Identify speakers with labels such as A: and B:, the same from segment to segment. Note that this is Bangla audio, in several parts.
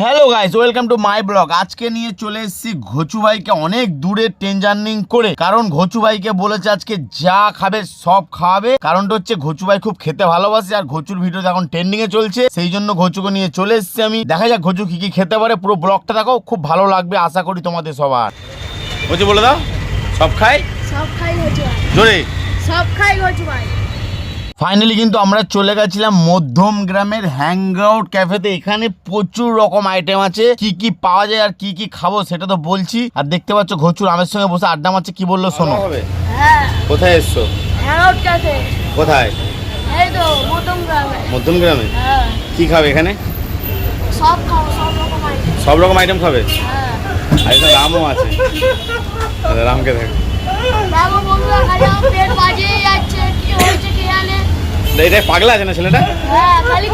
A: Hello guys welcome to my blog আজকে নিয়ে চলে এসেছি ঘচু ভাইকে অনেক দূরে ট্রেন জার্নিং করে। কারণ ঘচু ভাইকে বলেছে আজকে যা খাবে সব খাওয়াবে। কারণটা হচ্ছে ঘচু ভাই খুব খেতে ভালোবাসে আর ঘচুর ভিডিও এখন ট্রেন্ডিং এ চলছে। সেই জন্য ঘচুকে নিয়ে চলে এসেছি আমি। দেখা যাক ঘচু কি কি খেতে পারে। পুরো ব্লগটা দেখো খুব ভালো লাগবে আশা করি তোমাদের সবার। ঘচু বলে দাও সব খাই?
B: সব খাই ঘচু ভাই।
A: জোরে।
B: সব খাই ঘচু ভাই।
A: ফাইনালি কিন্তু আমরা চলে গেছিলাম মধ্যম গ্রামের হ্যাংআউট ক্যাফেতে এখানে প্রচুর রকম আইটেম আছে। কি কি পাওয়া যায় আর কি কি খাব সেটা তো বলছি। আর দেখতে পাচ্ছ ঘচুর আমের সঙ্গে বসে আড্ডা মারছে কি বলল শোনো।
B: হ্যাঁ।
A: কোথায় এসছো? কোথায়?
B: মধ্যম গ্রামে। হ্যাঁ।
A: কি খাবে এখানে?
B: সব সব রকম আইটেম
A: সব রকম আইটেম খাবে?
B: হ্যাঁ।
A: আর রামও আছে। রামকে দেখ।
B: খালি পেট বাজিয়ে যাচ্ছে।
A: এটা পাগলা আছে না ছেলেটা?
B: হ্যাঁ খালি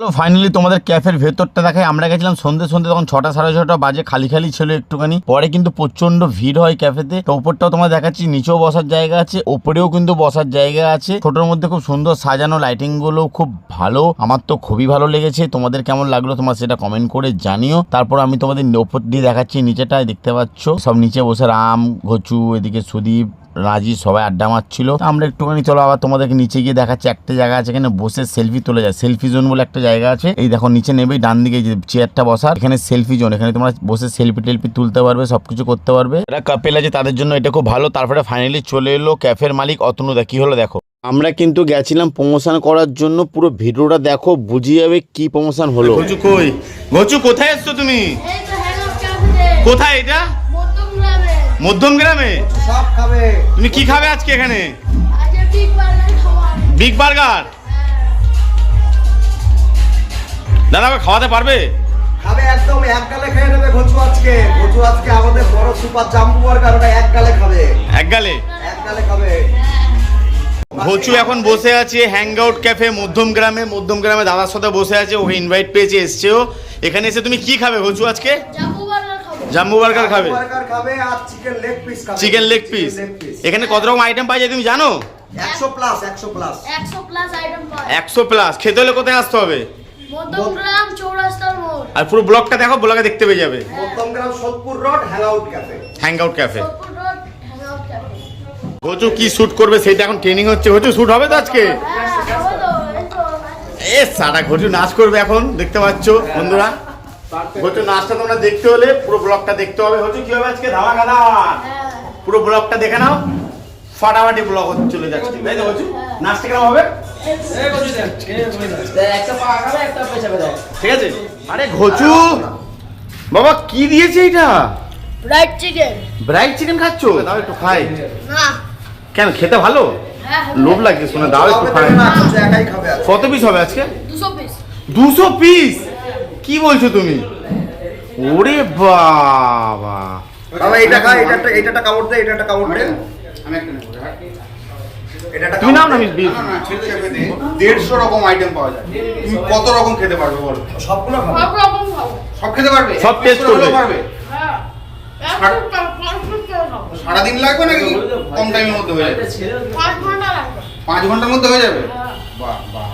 B: যায়।
A: ফাইনালি তোমাদের ক্যাফের ভেতরটা দেখাই। আমরা গেছিলাম সন্ধ্যে সন্ধ্যে তখন ছটা সাড়ে ছটা বাজে, খালি খালি ছিল একটুখানি। পরে কিন্তু প্রচণ্ড ভিড় হয় ক্যাফেতে তো। ওপরটাও তোমার দেখাচ্ছি, নিচেও বসার জায়গা আছে, ওপরেও কিন্তু বসার জায়গা আছে। ছোটোর মধ্যে খুব সুন্দর সাজানো লাইটিংগুলো খুব ভালো। আমার তো খুবই ভালো লেগেছে। তোমাদের কেমন লাগল তোমার সেটা কমেন্ট করে জানিও। তারপর আমি তোমাদের ওপর দিয়ে দেখাচ্ছি, নিচেটায় দেখতে পাচ্ছ। সব নিচে বসে রাম, ঘচু, এদিকে সুদীপ রাজি সবাই আড্ডা মারছিল। আমরা একটুখানি চলো আবার তোমাদেরকে নিচে গিয়ে দেখাচ্ছি। একটা জায়গা আছে এখানে বসে সেলফি তোলা যায়। সেলফি জোন বলে একটা জায়গা আছে। এই দেখো নিচে নেবে ডান দিকে যে চেয়ারটা বসার এখানে সেলফি জোন। এখানে তোমরা বসে সেলফি টেলফি তুলতে পারবে সবকিছু করতে পারবে। যারা কাপেল আছে তাদের জন্য এটা খুব ভালো। তারপরে ফাইনালি চলে এলো ক্যাফের মালিক অতনুদা কি হলো দেখো? আমরা কিন্তু গেছিলাম প্রমোশন করার জন্য। পুরো ভিডিওটা দেখো বুঝিয়ে যাবে কি প্রমোশন হলো।
C: কই? কোথায় এসছো তুমি? কোথায় এটা?
B: মধ্যম গ্রামে?
C: তুমি কি খাবে আজকে এখানে?
B: বিগ বার্গার
C: বার্গার দাদা খাওয়াতে পারবে?
D: খাবে একদম এক গালে খেয়ে নেবে ঘচু আজকে। ঘচু আজকে আমাদের বড় সুপার জাম্বু বার্গার ওটা এক গালে খাবে।
C: এক গালে?
D: এক গালে খাবে।
C: ঘচু এখন বসে আছে হ্যাংআউট ক্যাফে মধ্যম গ্রামে। মধ্যম গ্রামে দাদার সাথে বসে আছে ওকে ইনভাইট পেয়েছে এসছেও। এখানে এসে তুমি কি খাবে ঘচু আজকে?
B: জাম্বু বার্গার খাব।
C: জাম্বু বার্গার খাবে
D: খাবে আর চিকেন লেগ পিস খাবে।
C: চিকেন লেগ পিস এখানে কত রকম আইটেম পাওয়া যায় তুমি জানো?
D: একশো প্লাস একশো প্লাস
B: একশো প্লাস আইটেম পাওয়া
C: একশো প্লাস খেতে হলে কোথায় আসতে হবে?
B: মধ্যম চৌরাস্তার মোড়।
C: আর পুরো ব্লগটা দেখো ব্লগে দেখতে পেয়ে যাবে।
D: Madhyamgram Sodepur road hangout cafe
C: hangout কি শুট করবে সেটা এখন ট্রেনিং হচ্ছে। শুট হবে তো আজকে?
B: হ্যাঁ
C: এ সারা ঘচু নাচ করবে এখন দেখতে পাচ্ছ বন্ধুরা। ঘচু নাচটা তোমরা দেখতে হলে পুরো ব্লগটা দেখতে হবে। ঘচু কি হবে আজকে? ধামা গাদা
B: হ্যাঁ।
C: পুরো ব্লগটা দেখে নাও। ফাটাফাটি ব্লগ চলে যাচ্ছে। তাই তো ঘচু নাচটা কেমন হবে? ঠিক আছে? আরে ঘচু! বাবা কি দিয়েছে এটা?
B: চিকেন
C: ব্রাইট চিকেন খাচ্ছ? দাও একটু খাই।
B: না।
C: কেন খেতে ভালো?
B: হ্যাঁ
C: লোভ লাগছে শুনে। দাও একটু খাই।
D: না ঘচু একাই খাবে আজকে।
C: কত পিস হবে আজকে?
B: পিস
C: দুশো পিস কি বলছো তুমি? ওরে বাবা।
D: বাবা এটা খা এটা একটা এটা একটা কামড় দে এটা একটা কামড় দে। এটা একটা
C: তুমি নাও না আমি
E: দেড়শো রকম আইটেম পাওয়া যায়। তুমি কত রকম খেতে পারবে বলো?
D: সবগুলো
B: সব রকম
E: সব খেতে পারবে?
C: সব করবে।
E: পারবে?
B: হ্যাঁ।
E: সারাদিন লাগবে নাকি কম টাইমের মধ্যে হয়ে যাবে?
B: পাঁচ ঘণ্টা লাগবে।
E: পাঁচ ঘণ্টার মধ্যে হয়ে যাবে?
B: হ্যাঁ।
E: বাহ বাহ।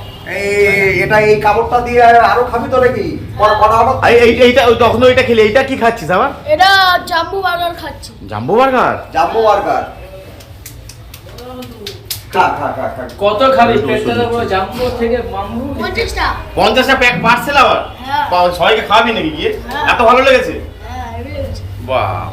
D: এটা এই কামড়টা দিয়ে আরও খাবি তো নাকি? পরে কটা
C: এই- এইটা তখন ওইটা খেলে এইটা কি খাচ্ছিস আবার?
B: এটা জাম্বু বার্গার খাচ্ছি।
C: Jumbo burger?
D: Jumbo burger.
F: কত খাবি? পেটটা দেবো জাম্বো থেকে বাম্বু
B: পঞ্চাশটা।
C: পঞ্চাশটা প্যাক পার্সেল আবার?
B: হ্যাঁ।
C: বা- সবাইকে খাওয়াবি নাকি গিয়ে?
B: হ্যাঁ।
C: এত ভালো লেগেছে?
B: হ্যাঁ লেগেছে।
C: বাহ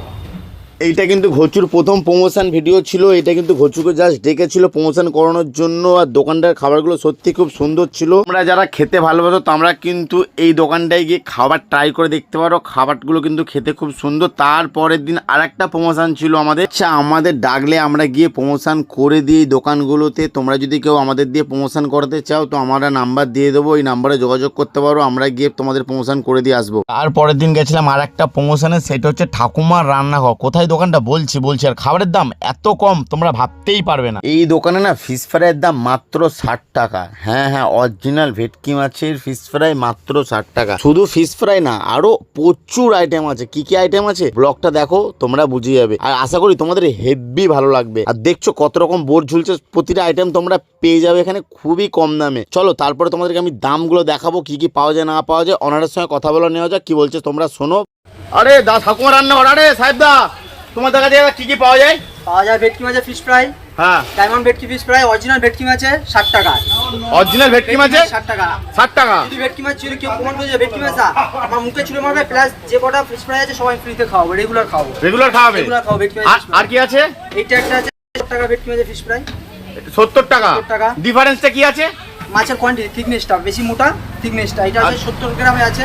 A: এইটা কিন্তু ঘচুর প্রথম প্রমোশন ভিডিও ছিল, এটা কিন্তু ঘচুকে জাস্ট ডেকেছিল প্রমোশন করানোর জন্য, আর দোকানটার খাবারগুলো সত্যি খুব সুন্দর ছিল। আমরা যারা খেতে ভালোবাসো, তোমরা কিন্তু এই দোকানটায় গিয়ে খাবার ট্রাই করে দেখতে পারো, খাবারগুলো কিন্তু খেতে খুব সুন্দর। তারপরের দিন আর একটা প্রমোশন ছিল আমাদের। আচ্ছা আমাদের ডাকলে আমরা গিয়ে প্রমোশন করে দিই দোকানগুলোতে। তোমরা যদি কেউ আমাদের দিয়ে প্রমোশন করতে চাও, তো আমরা নাম্বার দিয়ে দেবো, এই নাম্বারে যোগাযোগ করতে পারো, আমরা গিয়ে তোমাদের প্রমোশন করে দিয়ে আসব। তারপরের দিন গেছিলাম আর একটা প্রমোশনে সেটা হচ্ছে ঠাকুমার রান্নাঘর। কোথায় দোকানটা বলছি বলছি, আর খাবারের দাম এত কম, তোমরা ভাবতেই পারবে না। এই দোকানে না ফিশ ফ্রাইয়ের দাম মাত্র ষাট টাকা। হ্যাঁ হ্যাঁ অরিজিনাল ভেটকি মাছের ফিশ ফ্রাই মাত্র ষাট টাকা। শুধু ফিশ ফ্রাই না, আরও প্রচুর আইটেম আছে। কি কি আইটেম আছে? ব্লগটা দেখো, তোমরা বুঝে যাবে। আর আশা করি তোমাদের হেভি ভালো লাগবে। আর দেখছ কত রকম বোর্ড ঝুলছে, প্রতিটা আইটেম তোমরা পেয়ে যাবে এখানে খুবই কম দামে। চলো, তারপরে তোমাদেরকে আমি দামগুলো দেখাবো, কি কি পাওয়া যায়, না পাওয়া যায়। অনারের সঙ্গে কথা বলে নেওয়া যাক, কি বলছে তোমরা শোনো। আরে দা, ঠাকুমা রান্না আরে সাহেব দা। তোমার যায় কি কি পাওয়া যায়?
G: পাওয়া যায় ভেটকি মাছের ফিশ ফ্রাই
A: হ্যাঁ।
G: ডায়মন্ড ভেটকি ফিশ ফ্রাই অরিজিনাল ভেটকি মাছের ষাট টাকা।
A: অরিজিনাল ভেটকি মাছে
G: ষাট টাকা।
A: ষাট টাকা।
G: যদি ভেটকি মাছ চুরি কেউ প্রমাণ করে ভেটকি মাছ আমার মুখে চুরি মারবে প্লাস যে কটা ফিশ ফ্রাই আছে সবাই ফ্রিতে খাওয়াবো রেগুলার খাওয়াবো।
A: রেগুলার খাওয়াবে?
G: রেগুলার খাওয়াবো ভেটকি
A: আর
G: মাছের
A: আর কি আছে?
G: এইটা একটা আছে সত্তর টাকা ভেটকি মাছের ফিশ ফ্রাই
A: সত্তর টাকা।
G: 70 টাকা।
A: ডিফারেন্সটা কি আছে?
G: মাছের কোয়ান্টিটি থিকনেসটা বেশি মোটা থিকনেসটা এটা আছে। সত্তর গ্রামে আছে।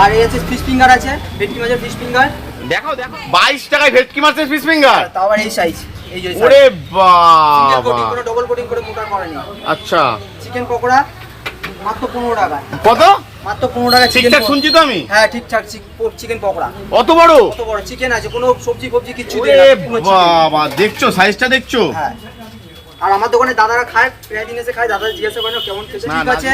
G: আর এই আছে ফিশ ফিঙ্গার আছে ভেটকি মাছের ফিশ ফিঙ্গার
A: দেখো দেখো বাইশ টাকায় ভেটকি মাছের ফিশ ফিঙ্গার
G: তাও আবার এই সাইজ এই যে
A: ওরে বাবা।
G: ডবল কোটিং করে মোটা করেনি
A: আচ্ছা।
G: চিকেন পকোড়া মাত্র পনেরো টাকা।
A: কত?
G: মাত্র পনেরো টাকা
A: ঠিকঠাক শুনছি তো আমি?
G: হ্যাঁ ঠিকঠাক চিকেন পকোড়া।
A: অত বড়?
G: কত বড় চিকেন আছে কোনো সবজি ফবজি কিছু।
A: বাবা দেখছ সাইজটা দেখছ?
G: হ্যাঁ। আর আমার দোকানে দাদারা খায় প্রায় দিন এসে খায় দাদা জিজ্ঞাসা করেন কেমন খেয়েছে ঠিক আছে?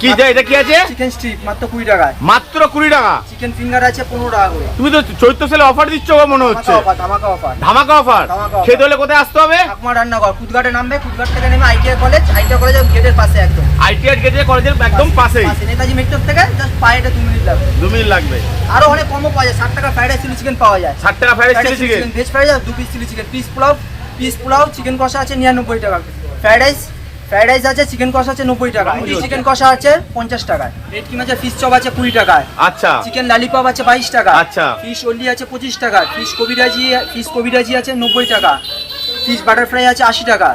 A: কি দে এটা কি আছে?
G: চিকেন স্ট্রিপ মাত্র কুড়ি টাকায়।
A: মাত্র কুড়ি টাকা?
G: চিকেন ফিঙ্গার আছে পনেরো টাকা করে।
A: তুমি তো চৈত্র সেলে অফার দিচ্ছ মনে হচ্ছে।
G: ধামাকা অফার ধামাকা অফার
A: খেতে হলে কোথায় আসতে হবে?
G: ঠাকুমা রান্নাঘর কুদঘাটে নামবে কুদঘাট থেকে নেমে আইটিআই কলেজ আইটিআই কলেজের গেটের পাশে একদম।
A: আইটিআর গেটে কলেজের একদম
G: পাশে নেতাজি মেট্রোর থেকে জাস্ট পায়েটা দু মিনিট লাগবে।
A: দু মিনিট লাগবে।
G: আরও অনেক কমও পাওয়া যায় ষাট টাকা ফ্রাইড রাইস চিলি চিকেন পাওয়া যায়।
A: ষাট টাকা fried chilli chicken
G: veg fried rice দু piece chilli chicken piece pulao piece pulao chicken কষা আছে নিরানব্বই টাকা ফ্রাইড রাইস ফ্রাইড রাইস আছে চিকেন কষা আছে নব্বই টাকা চিকেন কষা আছে পঞ্চাশ টাকায়। ভেটকি মাছের ফিশ চপ আছে কুড়ি টাকায়।
A: আচ্ছা।
G: চিকেন লালিপপ আছে বাইশ টাকা
A: আচ্ছা।
G: ফিশ ওলি আছে পঁচিশ টাকা ফিশ কবিরাজি ফিশ কবিরাজি আছে নব্বই টাকা ফিশ বাটারফ্রাই আছে আশি টাকা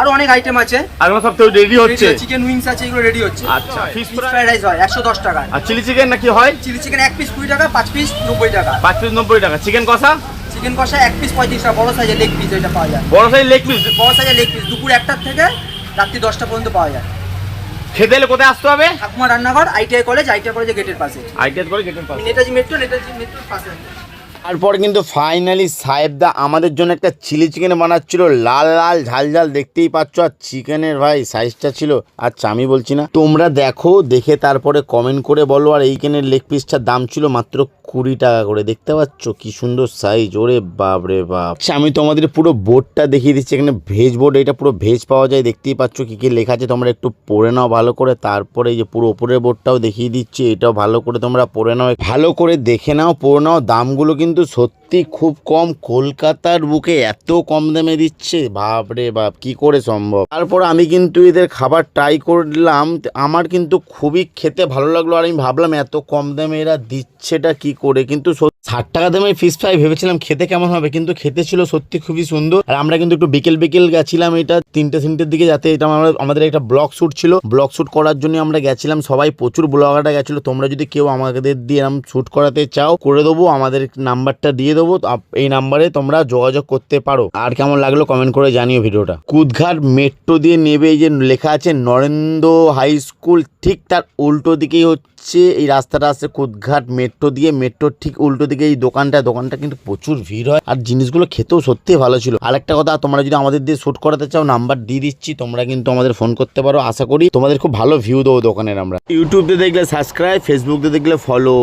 G: আরও অনেক আইটেম আছে।
A: আর সব তো রেডি হচ্ছে।
G: চিকেন উইংস আছে এগুলো রেডি হচ্ছে।
A: আচ্ছা ফিশ
G: ফ্রাইড রাইস হয় একশো দশ টাকা
A: আর চিলি চিকেন নাকি হয়?
G: চিলি চিকেন এক পিস কুড়ি টাকা পাঁচ পিস নব্বই টাকা
A: পাঁচ পিস নব্বই টাকা চিকেন কষা?
G: চিকেন কষা এক পিস পঁয়ত্রিশ টাকা বড় সাইজের লেগ পিস এটা পাওয়া যায়।
A: বড় সাইজ লেগ পিস
G: বড় সাইজের লেগ পিস দুপুর একটার থেকে রাত্রি দশটা পর্যন্ত পাওয়া যায়।
A: খেতে এলে কোথায় আসতে হবে?
G: ঠাকুমা রান্নাঘর আইটিআই কলেজ আইটিআই কলেজের গেটের পাশে।
A: আইটিআই কলেজ গেটের পাশে।
G: নেতাজি মেট্রো নেতাজি মেট্রোর পাশে।
A: তারপর কিন্তু ফাইনালি সাহেবদা আমাদের জন্য একটা চিলি চিকেন বানাচ্ছিল। লাল লাল ঝাল ঝাল দেখতেই পাচ্ছ। আর চিকেনের ভাই সাইজটা ছিল আচ্ছা আমি বলছি না। তোমরা দেখো দেখে তারপরে কমেন্ট করে বলো। আর এইখানের লেগ পিসটার দাম ছিল মাত্র কুড়ি টাকা করে। দেখতে পাচ্ছ কি সুন্দর সাইজ ওরে বাপ রে বাপ। আচ্ছা, আমি তোমাদের পুরো বোর্ডটা দেখিয়ে দিচ্ছি। এখানে ভেজ বোর্ড এটা পুরো ভেজ পাওয়া যায়। দেখতেই পাচ্ছ কি কি লেখা আছে। তোমরা একটু পড়ে নাও ভালো করে। তারপরে এই যে পুরো ওপরের বোর্ডটাও দেখিয়ে দিচ্ছি। এটাও ভালো করে তোমরা পড়ে নাও। ভালো করে দেখে নাও পড়ে নাও। দামগুলো কিন্তু সত্যি খুব কম কলকাতার বুকে এত কম দামে দিচ্ছে। বাপ রে বাপ, কি করে সম্ভব? তারপর আমি কিন্তু এদের খাবার ট্রাই করলাম, আমার কিন্তু খুবই খেতে ভালো লাগল আর আমি ভাবলাম, এত কম দামে এরা দিচ্ছেটা কি করে? কিন্তু ষাট টাকা দামে ফিশ ফ্রাই ভেবেছিলাম খেতে কেমন হবে, কিন্তু খেতে ছিল সত্যি খুবই সুন্দর। আর আমরা কিন্তু একটু বিকেল বিকেল গেছিলাম এটা, তিনটে তিনটের দিকে যাতে এটা আমরা আমাদের একটা ব্লগ শ্যুট ছিল। ব্লগ শুট করার জন্য আমরা গেছিলাম, সবাই প্রচুর ব্লগাররা গেছিল। তোমরা যদি কেউ আমাদের দিয়ে এরকম শ্যুট করাতে চাও, করে দেবো। আমাদের নাম্বারটা দিয়ে দেবো এই নাম্বারে তোমরা যোগাযোগ করতে পারো। আর কেমন লাগল কমেন্ট করে জানিও ভিডিওটা। কুদঘাট মেট্রো দিয়ে নেবে, এই যে লেখা আছে, নরেন্দ্র হাই স্কুল ঠিক তার উল্টো দিকেই হচ্ছে, এই রাস্তাটা আছে কুদঘাট মেট্রো দিয়ে মেট্রোর ঠিক উল্টো দিকে এই দোকানটা দোকানটা কিন্তু প্রচুর ভিড় হয়। আর জিনিসগুলো খেতেও সত্যি ভালো ছিল। আরেকটা কথা, তোমরা যদি আমাদের দিয়ে শুট করাতে চাও, নাম্বার দিয়ে দিচ্ছি, তোমরা কিন্তু আমাদের ফোন করতে পারো। আশা করি তোমাদের খুব ভালো ভিউ দেবো দোকানের আমরা। ইউটিউব দিয়ে দেখলে সাবস্ক্রাইব ফেসবুক দেখলে ফলো